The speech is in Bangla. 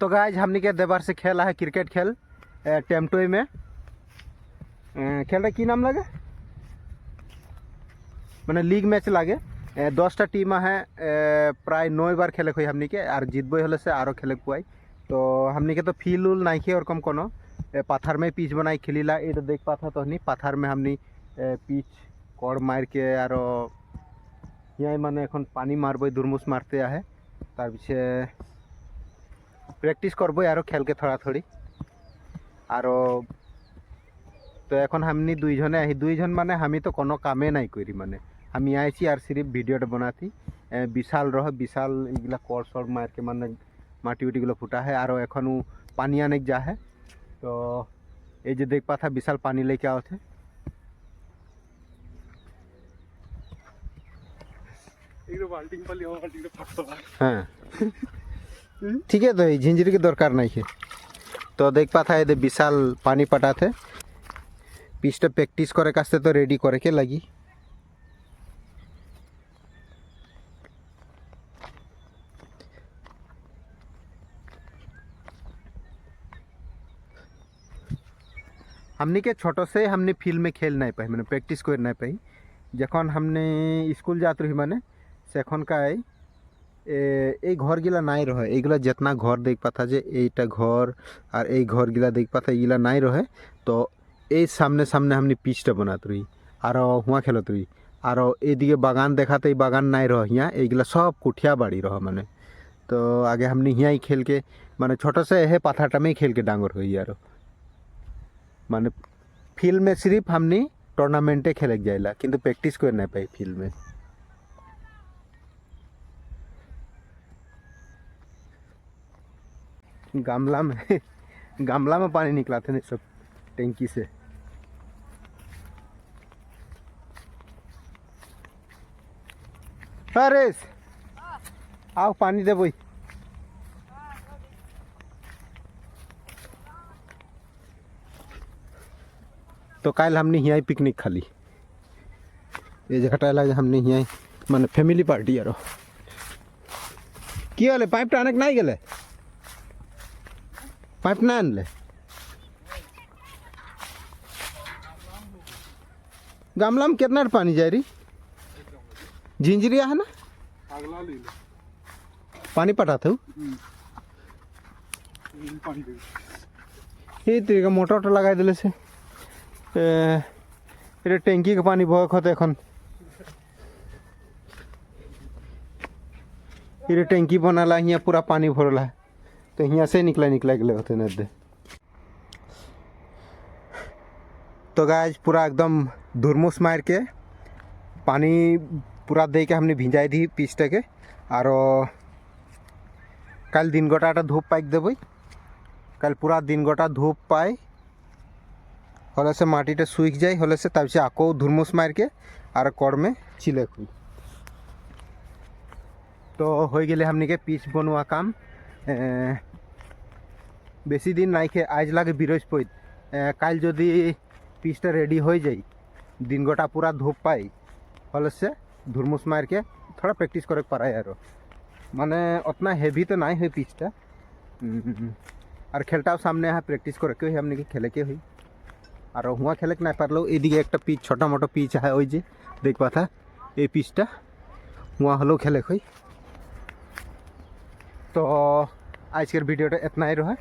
तो गाइज हमने के देवर से खेला है क्रिकेट खेल ए, टेमटोई में ए, खेल रहा की नाम लगे মানে লিগ ম্যাচ লাগে এ, দশটা টিম আহে এ, প্রায় নয়বার খেলে কই হামনিকে আর জিতবই হলে সে আরও খেলে পুয়াই তো হামনিকে তো ফিল উল নাই খেয়ে ওরকম কোনো এ, পাথার में পিচ বানাই খেলিলা এটা দেখ পাথা তো হনি পাথার में হামনি এ, পিচ কড় মারকে আরও ইয়াই মানে এখন পানি মারবই দুরমুস মারতে আহে তার পিছে প্র্যাকটিস করব আরও খেলকে থড়াথড়ি। আরও তো এখন আমি দুইজনে আহি দুইজন মানে আমি তো কোনো কামে নাই করি মানে। আমি আইছি আর সিরিফ ভিডিওটা বনাতি। বিশাল রহ বিশাল এইগুলা কর সর মারকে মানে মাটি উটিগুলো ফুটা হয় আরও এখনও পানি অনেক যা হয় তো এই যে দেখ পাথা বিশাল পানি লেকে আওতে হ্যাঁ। हम्म। ठीक है तो झिंझिर की के दरकार नहीं है। तो देख पाता है विशाल पानी पटा थे पिचटा प्रैक्टिस करे कास्ते तो रेडी करे के लगी। हमने के छोटो से हमने फ़ील्ड में खेल नहीं पाई, मैंने प्रैक्टिस कर नहीं पाई। जखन हमने स्कूल जाते रही मैंने, सेखन का आई এই ঘরগুলা নাই রহে এইগুলা যেতনা ঘর দেখ পাতা যে এইটা ঘর আর এই ঘরগুলা দেখ পাতা এইগুলা নাই রহে তো এই সামনে সামনে हमने পিচটা বানাত রই আর হুয়া খেলত রই আর এইদিকে বাগান দেখাতে এই বাগান নাই রহ হিয়া এইগুলা সব কুঠিয়া বাড়ি রহ মানে তো আগে हमने হিয়াই খেলকে মানে ছোট से हे পাথাটা में खेल के डांगर हुई यार মানে ফিল্ড में सिर्फ हमने टूर्नामेंटे खेले जाइला किंतु प्रैक्टिस कर नहीं पाई फील्ड में गमला में गमला में पानी निकला था सब टंकी से। हरेश आओ पानी दे वही तो कल हमने यहाँ पिकनिक खाली। ये जगह टाइल हमने यहाँ मैंने फैमिली पार्टी यारो की वाले पाइप टानक नहीं गले? पाटणा आणलं गामलाम किरणार पाणी जाय री झिंजरी आहे ना पाणी पाठात ये तरीका मोटर वोटर लगा दिले से ये टैंकी का पानी बहुत होता एखन ये टैंकी बनाला यहाँ पूरा पानी भरला है तो यहाँ से निकला निकला गले होते नदी तो गाय पूरा एकदम धुरमुस मार के पानी पूरा दे के हमने भिजाई दी पिचटा के और कल दिन गोटाटा धूप पाइक देबै কাল পুরা দিন গোটা ধূপ পাই হলে সে মাটিটা শুইক যায় হলে সে তারপরে আকো ধুরমুস মারকে আর কর্মে চিলে খুই তো হয়ে গেলে हमनिके পিচ বনোয়া কাম এ, বেশি দিন নাইখে আজ লাগে বৃহস্পতি। কাল যদি পিসটা রেডি হয়ে যাই দিন গোটা পুরা ধূপ পাই ফলে সে ধুরমুস মারকে থোড়া প্র্যাকটিস করে পারায় আরও মানে অতনা হেভি তো নাই হয় পিচটা। আর খেলটাও সামনে হ্যাঁ প্র্যাকটিস করে কেউ আপনি কি খেলে কে হই আর হুঁয়া খেলে না পারলেও এদিকে একটা পিচ, ছোটো মোটো পিচ হ্যাঁ ওই যে দেখবা থা এই পিচটা হুঁয়া হলেও খেলেক হই তো, আজকের ভিডিওটা এতনাই রয়